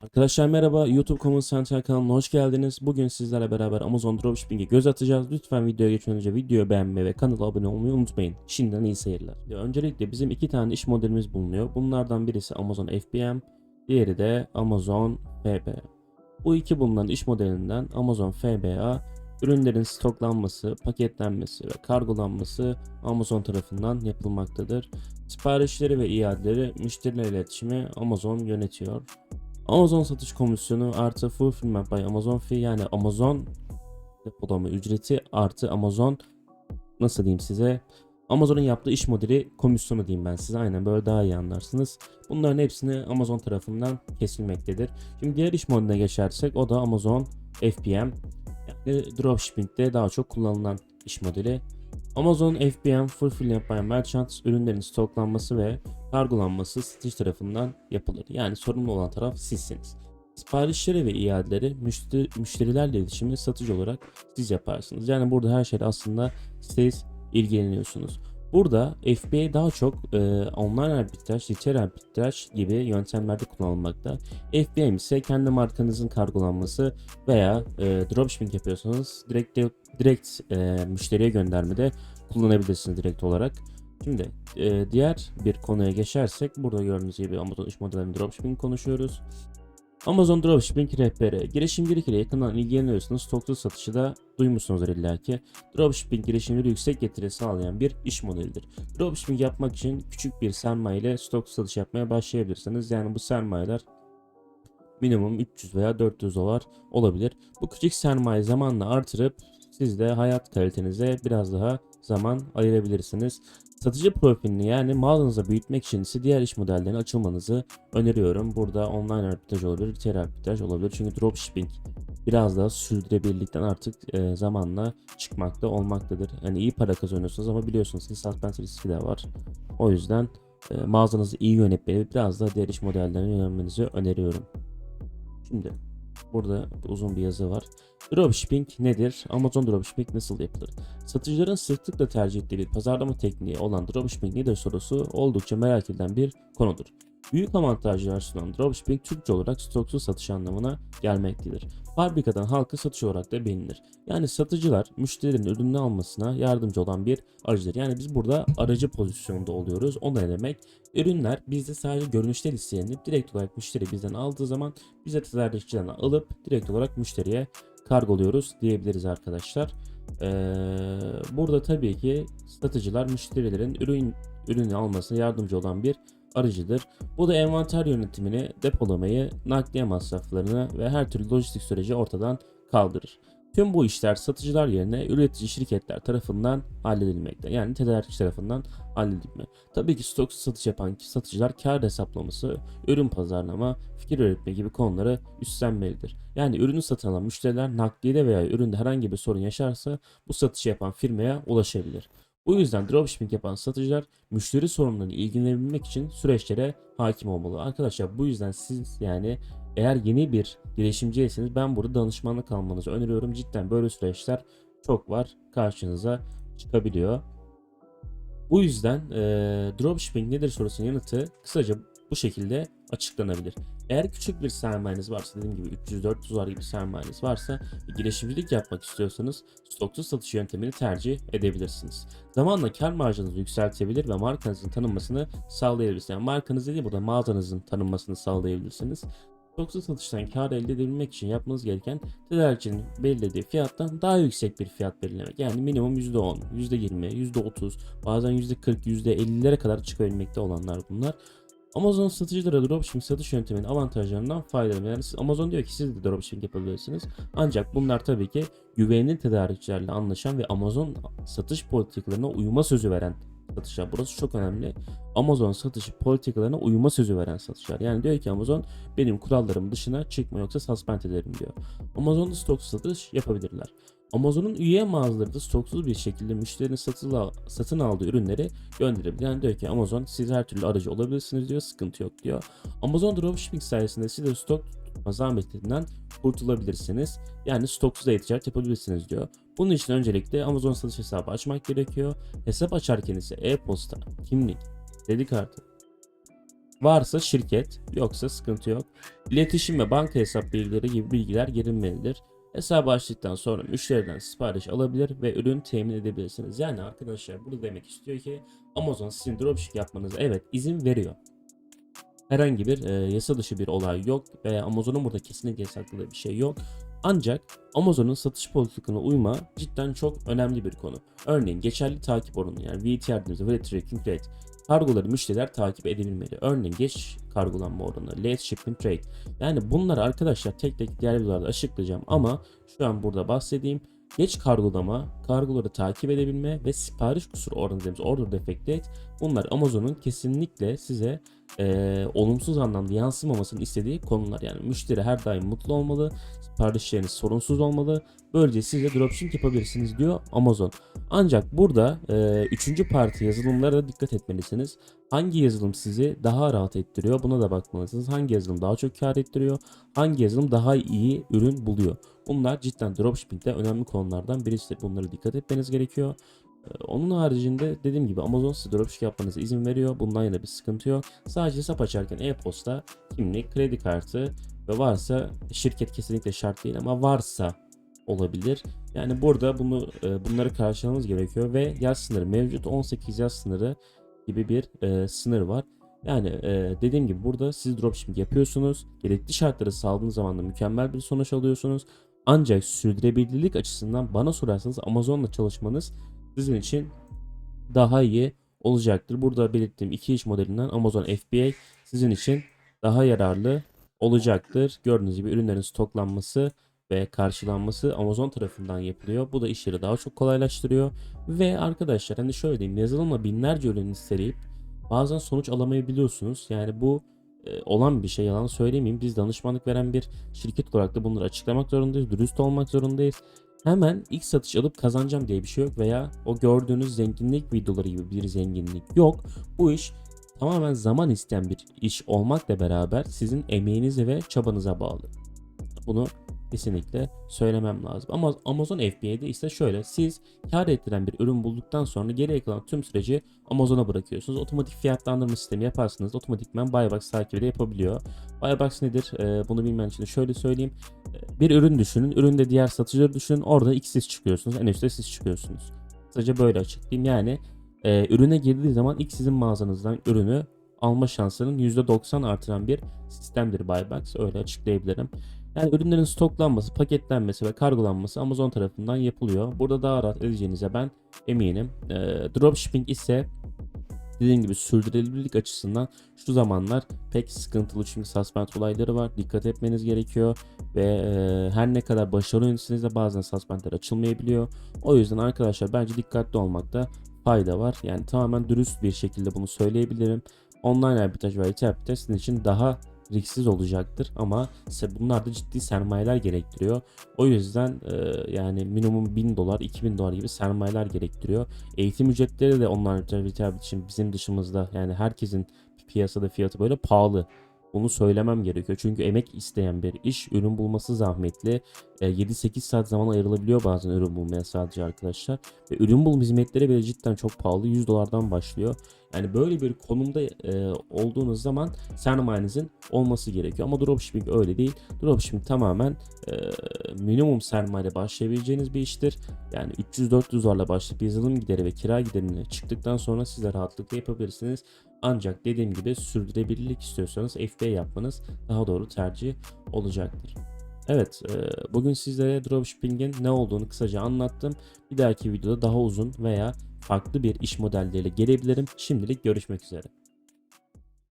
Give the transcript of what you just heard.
Arkadaşlar merhaba YouTube Common Center kanalına hoş geldiniz. Bugün sizlerle beraber Amazon Dropshipping'e göz atacağız. Lütfen videoya geçmeden önce videoyu beğenmeyi ve kanala abone olmayı unutmayın. Şimdiden iyi seyirler. Öncelikle bizim iki tane iş modelimiz bulunuyor. Bunlardan birisi Amazon FBM, diğeri de Amazon FBA. Bu iki bulunan iş modelinden Amazon FBA ürünlerin stoklanması, paketlenmesi ve kargolanması Amazon tarafından yapılmaktadır. Siparişleri ve iadeleri müşterilerle iletişimi Amazon yönetiyor. Amazon satış komisyonu artı fulfillment by Amazon fee yani Amazon depolama ücreti artı Amazon nasıl diyeyim size Amazon'un yaptığı iş modeli komisyonu diyeyim ben size aynen böyle daha iyi anlarsınız. Bunların hepsini Amazon tarafından kesilmektedir. Şimdi diğer iş modeline geçersek o da Amazon FBM yani dropshipping'de daha çok kullanılan iş modeli. Amazon FBM Fulfillment by Merchant ürünlerin stoklanması ve kargolanması satış tarafından yapılır. Yani sorumlu olan taraf sizsiniz. Siparişleri ve iadeleri müşteri, müşterilerle iletişimi satıcı olarak siz yaparsınız. Yani burada her şeyde aslında siz ilgileniyorsunuz. Burada FBA daha çok e, online arbitraj, retail arbitraj gibi yöntemlerde kullanılmakta. FBM ise kendi markanızın kargolanması veya e, dropshipping yapıyorsanız direkt direkt e, müşteriye göndermede kullanabilirsiniz direkt olarak. Şimdi e, diğer bir konuya geçersek burada gördüğünüz gibi Amazon iş modelinin dropshipping konuşuyoruz. Amazon Dropshipping rehberi. Girişimcilik ile yakından ilgileniyorsanız stoklu satışı da duymuşsunuzdur illaki. Dropshipping girişimleri yüksek getiri sağlayan bir iş modelidir. Dropshipping yapmak için küçük bir sermaye ile stoklu satış yapmaya başlayabilirsiniz. Yani bu sermayeler minimum 300 veya 400 dolar olabilir. Bu küçük sermaye zamanla artırıp siz de hayat kalitenize biraz daha zaman ayırabilirsiniz. Satıcı profilini yani mağazanızı büyütmek için ise diğer iş modellerine açılmanızı öneriyorum. Burada online arbitraj olabilir, retail arbitraj olabilir. Çünkü dropshipping biraz daha sürdürülebilirlikten artık e, zamanla çıkmakta olmaktadır. Yani iyi para kazanıyorsunuz ama biliyorsunuz ki suspense riski de var. O yüzden e, mağazanızı iyi yönetmeyi biraz daha diğer iş modellerine yönelmenizi öneriyorum. Şimdi burada uzun bir yazı var. Dropshipping nedir? Amazon Dropshipping nasıl yapılır? Satıcıların sıklıkla tercih ettiği bir pazarlama tekniği olan Dropshipping nedir sorusu oldukça merak edilen bir konudur. Büyük avantajlar sunan Dropshipping Türkçe olarak stoksuz satış anlamına gelmektedir. Fabrikadan halka satış olarak da bilinir. Yani satıcılar müşterilerin ürününü almasına yardımcı olan bir aracıdır. Yani biz burada aracı pozisyonda oluyoruz. O ne demek? Ürünler bizde sadece görünüşte listelenip direkt olarak müşteri bizden aldığı zaman biz de tedarikçiden alıp direkt olarak müşteriye kargoluyoruz diyebiliriz arkadaşlar. Ee, burada tabii ki satıcılar müşterilerin ürün ürünü almasına yardımcı olan bir aracıdır. Bu da envanter yönetimini, depolamayı, nakliye masraflarını ve her türlü lojistik süreci ortadan kaldırır. Tüm bu işler satıcılar yerine üretici şirketler tarafından halledilmekte. Yani tedarikçi tarafından halledilme. Tabii ki stoksuz satış yapan satıcılar kar hesaplaması, ürün pazarlama, fikir üretme gibi konuları üstlenmelidir. Yani ürünü satın alan müşteriler nakliyede veya üründe herhangi bir sorun yaşarsa bu satışı yapan firmaya ulaşabilir. Bu yüzden dropshipping yapan satıcılar müşteri sorunlarını ilgilenebilmek için süreçlere hakim olmalı. Arkadaşlar bu yüzden siz yani eğer yeni bir girişimciyseniz ben burada danışmanlık almanızı öneriyorum. Cidden böyle süreçler çok var karşınıza çıkabiliyor. Bu yüzden e, dropshipping nedir sorusunun yanıtı kısaca bu şekilde açıklanabilir. Eğer küçük bir sermayeniz varsa dediğim gibi 300-400 dolar gibi sermayeniz varsa girişimcilik yapmak istiyorsanız stoksuz satış yöntemini tercih edebilirsiniz. Zamanla kar marjınızı yükseltebilir ve markanızın tanınmasını sağlayabilirsiniz. Yani markanız değil burada mağazanızın tanınmasını sağlayabilirsiniz. Stoksuz satıştan kar elde edebilmek için yapmanız gereken tedarikçinin belirlediği fiyattan daha yüksek bir fiyat belirlemek. Yani minimum %10, %20, %30, bazen %40, %50'lere kadar çıkabilmekte olanlar bunlar. Amazon satıcılara dropshipping satış yönteminin avantajlarından faydalanıyor. Yani siz- Amazon diyor ki siz de dropshipping yapabilirsiniz. Ancak bunlar tabii ki güvenilir tedarikçilerle anlaşan ve Amazon satış politikalarına uyuma sözü veren satışlar. Burası çok önemli. Amazon satış politikalarına uyuma sözü veren satışlar. Yani diyor ki Amazon benim kurallarım dışına çıkma yoksa suspend ederim diyor. Amazon'da stoksuz satış yapabilirler. Amazon'un üye mağazaları da stoksuz bir şekilde müşterinin satın, al- satın aldığı ürünleri gönderebilir. Yani diyor ki Amazon siz her türlü aracı olabilirsiniz diyor sıkıntı yok diyor. Amazon Dropshipping sayesinde siz de stok tutma zahmetinden kurtulabilirsiniz. Yani stoksuz e-ticaret yapabilirsiniz diyor. Bunun için öncelikle Amazon satış hesabı açmak gerekiyor. Hesap açarken ise e-posta, kimlik, kredi kartı, Varsa şirket, yoksa sıkıntı yok. İletişim ve banka hesap bilgileri gibi bilgiler girilmelidir. Hesabı açtıktan sonra müşteriden sipariş alabilir ve ürün temin edebilirsiniz. Yani arkadaşlar burada demek istiyor ki Amazon sizin dropship yapmanıza evet izin veriyor. Herhangi bir e, yasa dışı bir olay yok veya Amazon'un burada kesinlikle yasakladığı bir şey yok. Ancak Amazon'un satış politikasına uyma cidden çok önemli bir konu. Örneğin geçerli takip oranı yani VTR dediğimiz Value Tracking Rate kargoları müşteriler takip edebilmeli. Örneğin geç kargolanma oranı, late shipment rate. Yani bunları arkadaşlar tek tek diğer videolarda açıklayacağım ama şu an burada bahsedeyim. Geç kargolama, kargoları takip edebilme ve sipariş kusur oranı dediğimiz order defect bunlar Amazon'un kesinlikle size eee, olumsuz anlamda yansımamasını istediği konular. Yani müşteri her daim mutlu olmalı, siparişleriniz sorunsuz olmalı. Böylece siz de dropshipping yapabilirsiniz diyor Amazon. Ancak burada e, üçüncü parti yazılımlara da dikkat etmelisiniz. Hangi yazılım sizi daha rahat ettiriyor buna da bakmalısınız. Hangi yazılım daha çok kar ettiriyor, hangi yazılım daha iyi ürün buluyor. Bunlar cidden dropshipping'de önemli konulardan birisidir. Bunlara dikkat etmeniz gerekiyor. Ee, Onun haricinde dediğim gibi Amazon size dropship yapmanıza izin veriyor. Bundan yana bir sıkıntı yok. Sadece hesap açarken e-posta, kimlik, kredi kartı ve varsa şirket kesinlikle şart değil ama varsa olabilir. Yani burada bunu e, bunları karşılamamız gerekiyor ve yaş sınırı mevcut 18 yaş sınırı gibi bir e, sınır var. Yani e, dediğim gibi burada siz dropshipping yapıyorsunuz. Gerekli şartları sağladığınız zaman da mükemmel bir sonuç alıyorsunuz. Ancak sürdürülebilirlik açısından bana sorarsanız Amazon'la çalışmanız sizin için daha iyi olacaktır. Burada belirttiğim iki iş modelinden Amazon FBA sizin için daha yararlı olacaktır. Gördüğünüz gibi ürünlerin stoklanması ve karşılanması Amazon tarafından yapılıyor. Bu da işleri daha çok kolaylaştırıyor. Ve arkadaşlar hani şöyle diyeyim yazılımla binlerce ürün listeleyip bazen sonuç alamayabiliyorsunuz. Yani bu olan bir şey yalan söylemeyeyim. Biz danışmanlık veren bir şirket olarak da bunları açıklamak zorundayız. Dürüst olmak zorundayız. Hemen ilk satış alıp kazanacağım diye bir şey yok veya o gördüğünüz zenginlik videoları gibi bir zenginlik yok. Bu iş tamamen zaman isteyen bir iş olmakla beraber sizin emeğinize ve çabanıza bağlı. Bunu kesinlikle söylemem lazım. Ama Amazon FBA'de ise şöyle siz kar ettiren bir ürün bulduktan sonra geriye kalan tüm süreci Amazon'a bırakıyorsunuz. Otomatik fiyatlandırma sistemi yaparsınız. Otomatikman Buybox takibi de yapabiliyor. Buybox nedir? Ee, bunu bilmen için şöyle söyleyeyim. Ee, Bir ürün düşünün. Üründe diğer satıcıları düşünün. Orada ilk siz çıkıyorsunuz. En üstte siz çıkıyorsunuz. Kısaca böyle açıklayayım. Yani e, ürüne girdiği zaman ilk sizin mağazanızdan ürünü alma şansının %90 artıran bir sistemdir Buybox. Öyle açıklayabilirim. Yani ürünlerin stoklanması, paketlenmesi ve kargolanması Amazon tarafından yapılıyor. Burada daha rahat edeceğinize ben eminim. Ee, dropshipping ise dediğim gibi sürdürülebilirlik açısından şu zamanlar pek sıkıntılı çünkü suspend olayları var. Dikkat etmeniz gerekiyor ve e, her ne kadar başarılı yönetseniz de bazen suspendler açılmayabiliyor. O yüzden arkadaşlar bence dikkatli olmakta fayda var. Yani tamamen dürüst bir şekilde bunu söyleyebilirim. Online arbitraj ve IT arbitraj sizin için daha risksiz olacaktır ama bunlar da ciddi sermayeler gerektiriyor. O yüzden e, yani minimum 1000 dolar 2000 dolar gibi sermayeler gerektiriyor. Eğitim ücretleri de online arbitraj için bizim dışımızda yani herkesin piyasada fiyatı böyle pahalı. Bunu söylemem gerekiyor. Çünkü emek isteyen bir iş. Ürün bulması zahmetli. E, 7-8 saat zaman ayrılabiliyor bazen ürün bulmaya sadece arkadaşlar. Ve ürün bulma hizmetleri bile cidden çok pahalı. 100 dolardan başlıyor. Yani böyle bir konumda e, olduğunuz zaman sermayenizin olması gerekiyor. Ama dropshipping öyle değil. Dropshipping tamamen e, minimum sermaye başlayabileceğiniz bir iştir. Yani 300-400 dolarla başlayıp yazılım gideri ve kira giderini çıktıktan sonra siz de rahatlıkla yapabilirsiniz. Ancak dediğim gibi sürdürülebilirlik istiyorsanız FBA yapmanız daha doğru tercih olacaktır. Evet, e, bugün sizlere dropshipping'in ne olduğunu kısaca anlattım. Bir dahaki videoda daha uzun veya farklı bir iş modelleriyle gelebilirim. Şimdilik görüşmek üzere.